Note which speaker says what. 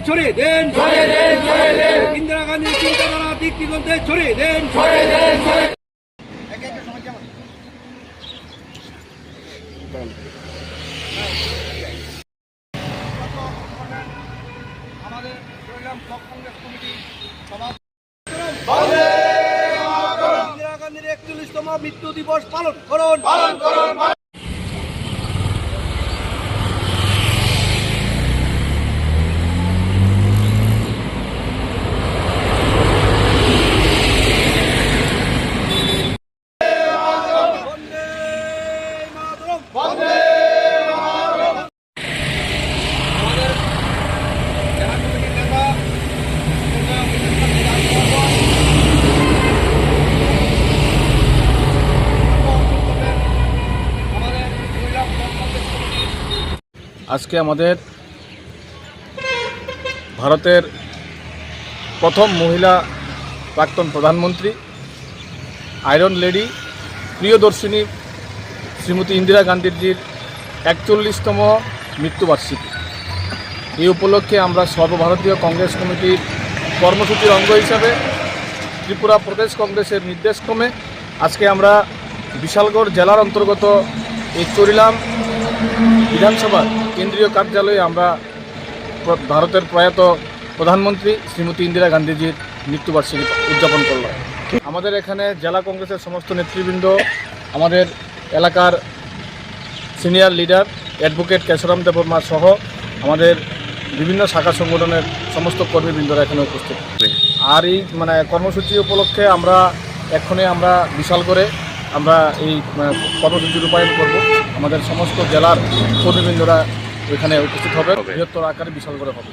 Speaker 1: ছড়িয়ে দেন ইন্দিরা গান্ধীর চিন্তাধারা দিক দিগন্তে ছড়িয়ে দেন আমাদের programme block Congress committee Indira গান্ধীর একচল্লিশতম মৃত্যু দিবস পালন করুন। পালন করুন বন্দে মাতরম বন্দে আমাদের জেলা কমিটির নেতা আমাদের মহিলা ব্লক কংগ্রেস কমিটি
Speaker 2: আজকে আমাদের ভারতের প্রথম মহিলা প্রাক্তন প্রধানমন্ত্রী আয়রন লেডি প্রিয়দর্শিনী শ্রীমতী ইন্দিরা গান্ধীজির একচল্লিশতম মৃত্যুবার্ষিকী। এই উপলক্ষে আমরা সর্বভারতীয় কংগ্রেস কমিটির কর্মসূচির অঙ্গ হিসাবে ত্রিপুরা প্রদেশ কংগ্রেসের নির্দেশক্রমে আজকে আমরা বিশালগড় জেলার অন্তর্গত এই চরিলাম বিধানসভার কেন্দ্রীয় কার্যালয়ে আমরা ভারতের প্রয়াত প্রধানমন্ত্রী শ্রীমতী ইন্দিরা গান্ধীজির মৃত্যুবার্ষিকী উদযাপন করলাম। আমাদের এখানে জেলা কংগ্রেসের সমস্ত নেতৃবৃন্দ, আমাদের এলাকার senior leader advocate Keshram Debbarma সহ আমাদের বিভিন্ন শাখা সংগঠনের সমস্ত কর্মীবৃন্দরা এখানে উপস্থিত। আর এই মানে কর্মসূচি উপলক্ষে আমরা এক্ষণে আমরা বিশাল করে আমরা এই মানে, কর্মসূচি রূপায়ণ করব। আমাদের সমস্ত জেলার কর্মীবৃন্দরা এখানে উপস্থিত হবে। বৃহত্তর আকারে বিশাল করে হবে।